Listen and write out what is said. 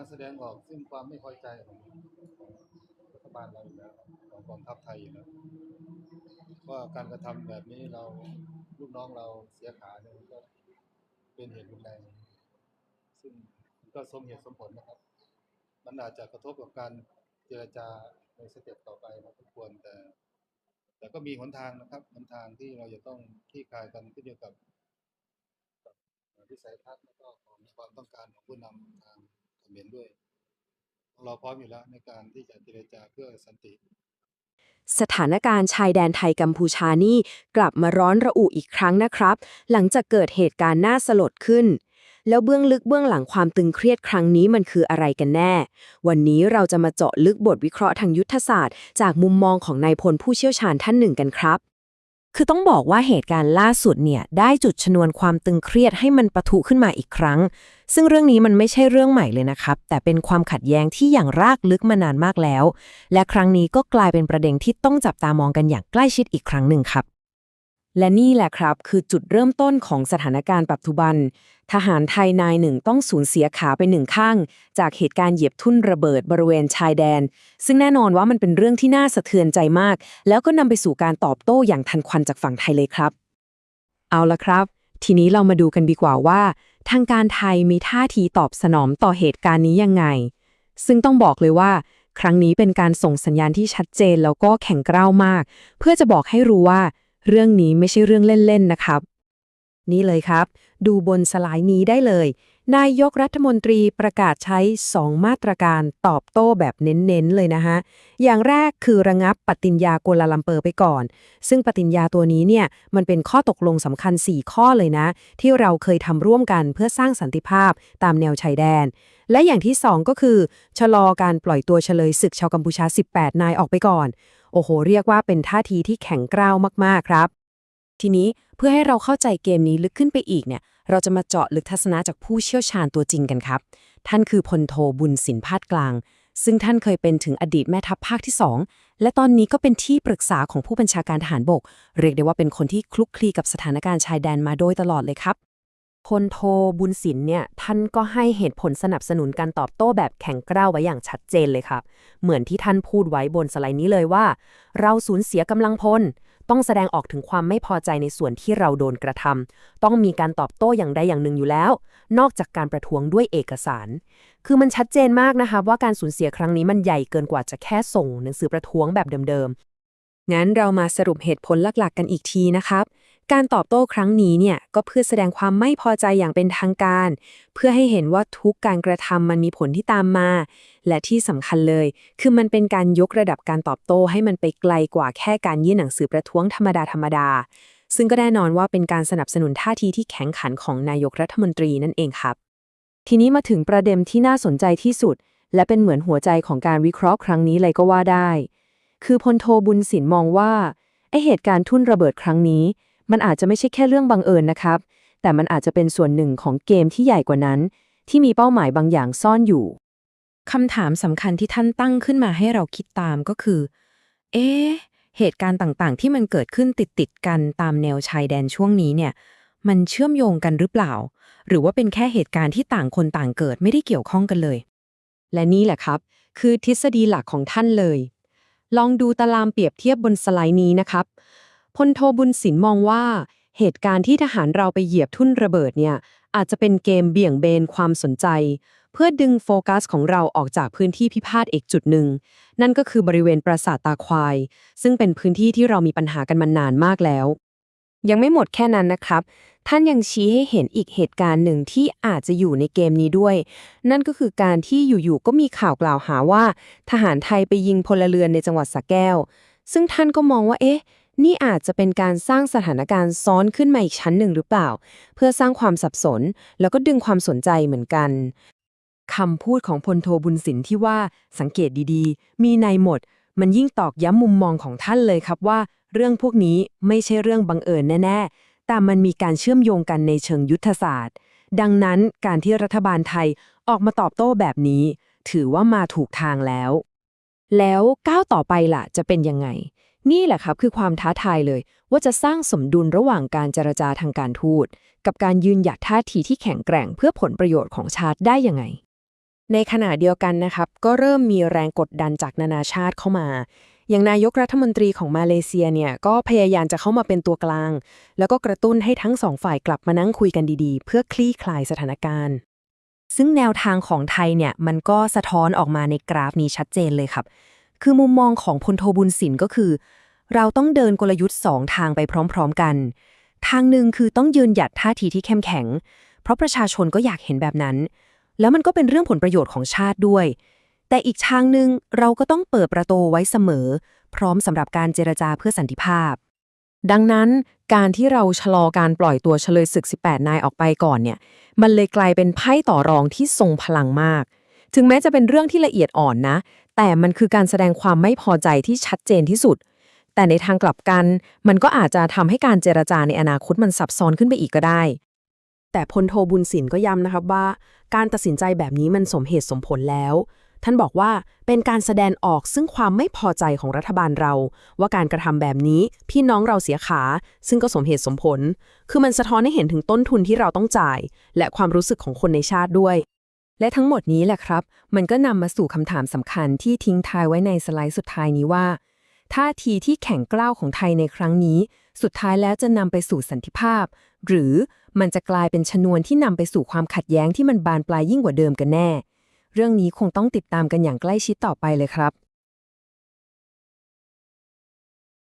การแสดงออกซึ่งความไม่พอใจของรัฐบาลเราอยู่แล้วของกองทัพไทยอยู่แล้วว่าการกระทำแบบนี้เราลูกน้องเราเสียขาเนี่ยก็เป็นเหตุรุนแรงซึ่งก็สมเหตุสมผลนะครับ มันอาจจะกระทบกับการเจรจาในสเต็ปต่อไปพอสมควรแต่ แต่ก็มีหนทางนะครับหนทางที่เราจะต้องคลี่คลายกันขึ้นอยู่กับวิสัยทัศน์แล้วก็ของความต้องการของผู้นำทาง มรด้วย เราพร้อมอยู่แล้วในการที่จะเจรจาเพื่อสันติ สถานการณ์ชายแดนไทยกัมพูชานี่กลับมาร้อนระอุอีกครั้งนะครับ หลังจากเกิดเหตุการณ์น่าสลดขึ้น แล้วเบื้องลึกเบื้องหลังความตึงเครียดครั้งนี้มันคืออะไรกันแน่ วันนี้เราจะมาเจาะลึกบทวิเคราะห์ทางยุทธศาสตร์ จากมุมมองของนายพลผู้เชี่ยวชาญท่านหนึ่งกันครับ คือต้องบอกว่าเหตุการณ์ล่าสุดเนี่ยได้จุดชนวนความตึงเครียดให้มันปะทุขึ้นมาอีกครั้ง ซึ่งเรื่องนี้มันไม่ใช่เรื่องใหม่เลยนะครับ แต่เป็นความขัดแย้งที่อย่างรากลึกมานานมากแล้ว และครั้งนี้ก็กลายเป็นประเด็นที่ต้องจับตามองกันอย่างใกล้ชิดอีกครั้งหนึ่งครับ และนี่แหละครับคือจุดเริ่มต้นของสถานการณ์ปัจจุบัน ทหารไทยนายหนึ่งต้องสูญเสียขาไปหนึ่งข้าง จากเหตุการณ์เหยียบทุ่นระเบิดบริเวณชายแดน ซึ่งแน่นอนว่ามันเป็นเรื่องที่น่าสะเทือนใจมาก แล้วก็นำไปสู่การตอบโต้อย่างทันควันจากฝั่งไทยเลยครับ เอาละครับ ทีนี้เรามาดูกันดีกว่าว่า ทางการไทยมีท่าทีตอบสนองต่อเหตุการณ์นี้ยังไง ซึ่งต้องบอกเลยว่าครั้งนี้เป็นการส่งสัญญาณที่ชัดเจนแล้วก็แข็งกร้าวมาก เพื่อจะบอกให้รู้ว่า เรื่องนี้ไม่ใช่เรื่องเล่นๆนะครับ นี่เลยครับ ดูบนสไลด์นี้ได้เลย นายกรัฐมนตรีประกาศใช้ 2 มาตรการตอบโต้แบบเน้นๆ เลยนะฮะ อย่างแรกคือระงับปฏิญญาโกลาลัมเปอร์ไปก่อน ซึ่งปฏิญญาตัวนี้เนี่ย มันเป็นข้อตกลงสำคัญ 4 ข้อเลยนะ ที่เราเคยทำร่วมกันเพื่อสร้างสันติภาพตามแนวชายแดน และอย่างที่ 2 ก็คือ ชะลอการปล่อยตัวเฉลยศึกชาวกัมพูชา 18 นายออกไปก่อน โอ้โห เรียกว่าเป็นท่าทีที่แข็งกร้าวมากๆครับ ทีนี้เพื่อให้เราเข้าใจเกมนี้ลึกขึ้นไปอีกเนี่ย เราจะมาเจาะลึกทัศนะจากผู้เชี่ยวชาญตัวจริงกันครับ ท่านคือพลโทบุญสินพาดกลาง ซึ่งท่านเคยเป็นถึงอดีตแม่ทัพภาคที่ 2 และตอนนี้ก็เป็นที่ปรึกษาของผู้บัญชาการทหารบก เรียกได้ว่าเป็นคนที่คลุกคลีกับสถานการณ์ชายแดนมาโดยตลอดเลยครับ พลโทบุญสินเนี่ยท่านก็ให้เหตุผลสนับสนุนการตอบโต้แบบแข็งกร้าวไว้อย่างชัดเจนเลยครับ เหมือนที่ท่านพูดไว้บนสไลด์นี้เลยว่า เราสูญเสียกำลังพล ต้องแสดงออกถึงความไม่พอใจในส่วนที่เราโดนกระทำต้องมีการตอบโต้อย่างใดอย่างหนึ่งอยู่แล้ว นอกจากการประท้วงด้วยเอกสาร คือมันชัดเจนมากนะคะว่าการสูญเสียครั้งนี้มันใหญ่เกินกว่าจะแค่ส่งหนังสือประท้วงแบบเดิมๆงั้นเรามาสรุปเหตุผลหลักๆกันอีกทีนะครับ การตอบโต้ครั้งนี้เนี่ยก็เพื่อแสดงความไม่พอใจอย่างเป็นทางการ เพื่อให้เห็นว่าทุกการกระทำมันมีผลที่ตามมา และที่สำคัญเลย คือมันเป็นการยกระดับการตอบโต้ให้มันไปไกลกว่าแค่การยื่นหนังสือประท้วงธรรมดาธรรมดา ซึ่งก็แน่นอนว่าเป็นการสนับสนุนท่าทีที่แข็งขันของนายกรัฐมนตรีนั่นเองครับ ทีนี้มาถึงประเด็นที่น่าสนใจที่สุด และเป็นเหมือนหัวใจของการวิเคราะห์ครั้งนี้เลยก็ว่าได้ คือพลโทบุญสินมองว่าไอเหตุการณ์ทุ่นระเบิดครั้งนี้ มันอาจจะไม่ใช่แค่เรื่องบังเอิญนะครับ แต่มันอาจจะเป็นส่วนหนึ่งของเกมที่ใหญ่กว่านั้น ที่มีเป้าหมายบางอย่างซ่อนอยู่คำถามสำคัญที่ท่านตั้งขึ้นมาให้เราคิดตามก็คือ เอ๊ะเหตุการณ์ต่างๆ ที่มันเกิดขึ้นติดๆกันตามแนวชายแดนช่วงนี้เนี่ย มันเชื่อมโยงกันหรือเปล่า หรือว่าเป็นแค่เหตุการณ์ที่ต่างคนต่างเกิดไม่ได้เกี่ยวข้องกันเลย และนี่แหละครับ คือทฤษฎีหลักของท่านเลย ลองดูตารางเปรียบเทียบบนสไลด์นี้นะครับ พลโทบุญสินมองว่า เหตุการณ์ที่ทหารเราไปเหยียบทุ่นระเบิดเนี่ย อาจจะเป็นเกมเบี่ยงเบนความสนใจ เพื่อดึงโฟกัสของเราออกจากพื้นที่พิพาทอีกจุดหนึ่ง นั่นก็คือบริเวณปราสาทตาควาย ซึ่งเป็นพื้นที่ที่เรามีปัญหากันมานานมากแล้ว ยังไม่หมดแค่นั้นนะครับ ท่านยังชี้ให้เห็นอีกเหตุการณ์หนึ่งที่อาจจะอยู่ในเกมนี้ด้วย นั่นก็คือการที่อยู่ๆก็มีข่าวกล่าวหาว่า ทหารไทยไปยิงพลเรือนในจังหวัดสระแก้ว ซึ่งท่านก็มองว่าเอ๊ะ นี่อาจจะเป็นการสร้างสถานการณ์ซ้อนขึ้นมาอีกชั้นหนึ่งหรือเปล่า เพื่อสร้างความสับสน แล้วก็ดึงความสนใจเหมือนกันคำพูดของพลโทบุญสินที่ว่าสังเกตดีๆ มีในหมด มันยิ่งตอกย้ำมุมมองของท่านเลยครับว่า เรื่องพวกนี้ไม่ใช่เรื่องบังเอิญแน่ๆ แต่มันมีการเชื่อมโยงกันในเชิงยุทธศาสตร์ ดังนั้นการที่รัฐบาลไทยออกมาตอบโต้แบบนี้ ถือว่ามาถูกทางแล้ว แล้วก้าวต่อไปล่ะ จะเป็นยังไง นี่แหละครับคือความท้าทายเลย ว่าจะสร้างสมดุลระหว่างการเจรจาทางการทูต กับการยืนหยัดท่าทีที่แข็งแกร่งเพื่อผลประโยชน์ของชาติได้ยังไง ในขณะเดียวกันนะครับ ก็เริ่มมีแรงกดดันจากนานาชาติเข้ามา อย่างนายกรัฐมนตรีของมาเลเซียเนี่ยก็พยายามจะเข้ามาเป็นตัวกลาง แล้วก็กระตุ้นให้ทั้งสองฝ่ายกลับมานั่งคุยกันดีๆ เพื่อคลี่คลายสถานการณ์ซึ่งแนวทางของไทยเนี่ยมันก็สะท้อนออกมาในกราฟนี้ชัดเจนเลยครับ คือมุมมองของพลโทบุญสินก็คือ เราต้องเดินกลยุทธ์2ทางไปพร้อมๆกัน ทางหนึ่งคือต้องยืนหยัดท่าทีที่เข้มแข็ง เพราะประชาชนก็อยากเห็นแบบนั้น แล้วมันก็เป็นเรื่องผลประโยชน์ของชาติด้วย แต่อีกทางหนึ่งเราก็ต้องเปิดประตูไว้เสมอ พร้อมสำหรับการเจรจาเพื่อสันติภาพ ดังนั้นการที่เราชะลอการปล่อยตัวเฉลยศึก 18 นายออกไปก่อนเนี่ย มันเลยกลายเป็นไพ่ต่อรองที่ทรงพลังมาก ถึงแม้จะเป็นเรื่องที่ละเอียดอ่อนนะ แต่มันคือการแสดงความไม่พอใจที่ชัดเจนที่สุด แต่ในทางกลับกัน มันก็อาจจะทำให้การเจรจาในอนาคตมันซับซ้อนขึ้นไปอีกก็ได้ แต่พลโทบุญสินก็ย้ำนะครับว่า การตัดสินใจแบบนี้มันสมเหตุสมผลแล้ว ท่านบอกว่าเป็นการแสดงออกซึ่งความไม่พอใจของรัฐบาลเรา ว่าการกระทำแบบนี้พี่น้องเราเสียขา ซึ่งก็สมเหตุสมผล คือมันสะท้อนให้เห็นถึงต้นทุนที่เราต้องจ่าย และความรู้สึกของคนในชาติด้วย และทั้งหมดนี้แหละครับ มันก็นำมาสู่คำถามสำคัญที่ทิ้งท้ายไว้ในสไลด์สุดท้ายนี้ว่าท่าทีที่แข็งกล้าวของไทยในครั้งนี้ สุดท้ายแล้วจะนำไปสู่สันติภาพ หรือมันจะกลายเป็นชนวนที่นำไปสู่ความขัดแย้งที่มันบานปลายยิ่งกว่าเดิมกันแน่ เรื่องนี้คงต้องติดตามกันอย่างใกล้ชิดต่อไปเลยครับ